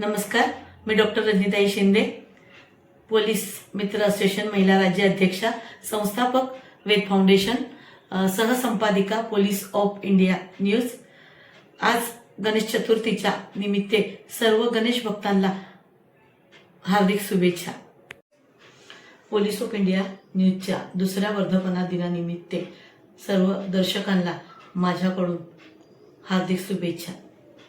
नमस्कार मी doctor Rajnitai Shinde police मित्र असोसिएशन महिला राज्य अध्यक्षा संस्थापक वेद फाउंडेशन सहसंपादिका पोलीस ऑफ इंडिया न्यूज. आज गणेश चतुर्थीच्या निमित्ते सर्व गणेश भक्तांना हार्दिक शुभेच्छा. पोलीस ऑफ इंडिया न्यूजच्या दुसऱ्या वर्धापना दिनानिमित्ते सर्व दर्शकांना माझ्याकडून हार्दिक शुभेच्छा.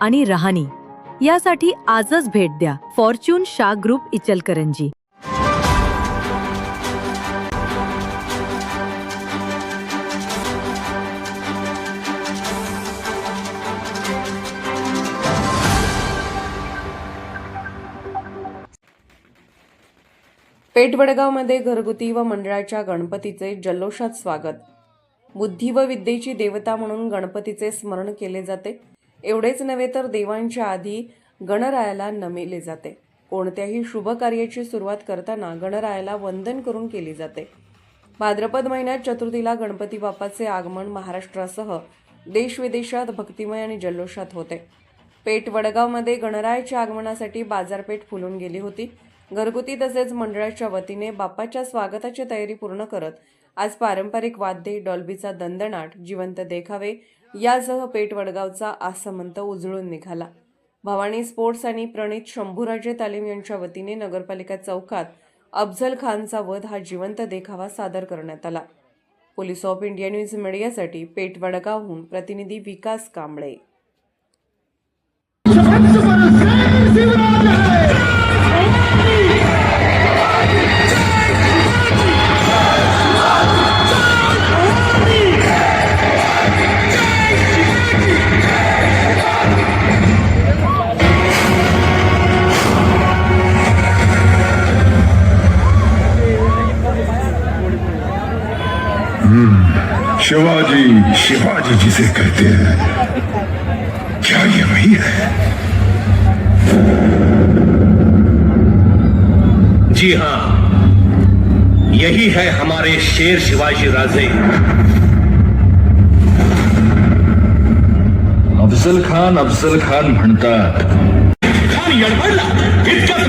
आणि रहाणी. यासाठी आजच भेट द्या. फॉर्च्यून शा ग्रुप इचलकरंजी. पेठवडगावमध्ये घरगुती व मंडळाच्या गणपतीचे जल्लोषात स्वागत. बुद्धी व विद्येची देवता म्हणून गणपतीचे स्मरण केले जाते. एवढेच नव्हे तर देवांच्या आधी गणरायाला नमिले जाते. कोणत्याही शुभ कार्याची सुरुवात करताना गणरायाला वंदन करून केली जाते. भाद्रपद महिन्यात चतुर्थीला गणपती बाप्पाचे आगमन महाराष्ट्रासह देशविदेशात भक्तिमय आणि जल्लोषात होते. पेठ वडगावमध्ये गणरायाच्या आगमनासाठी बाजारपेठ फुलून गेली होती. घरगुती तसेच मंडळाच्या वतीने बाप्पाच्या स्वागताची तयारी पूर्ण करत आज पारंपरिक वाद्ये डॉल्बीचा दंदनाट जिवंत देखावे यासह पेटवडगावचा आसमंत उजळून निघाला. भवानी स्पोर्ट्स आणि प्रणित शंभूराजे तालीम यांच्या वतीने नगरपालिका चौकात अफझल खानचा वध हा जिवंत देखावा सादर करण्यात आला. पोलीस ऑफ इंडिया न्यूज मीडियासाठी पेटवडगावहून प्रतिनिधी विकास कांबळे. शिवाजी शिवाजी जिसे कहते हैं क्या ये वही है? जी हाँ यही है हमारे शेर शिवाजी राजे। अफजल खान अफजल खान म्हणतात खान यडबडला इतक्यात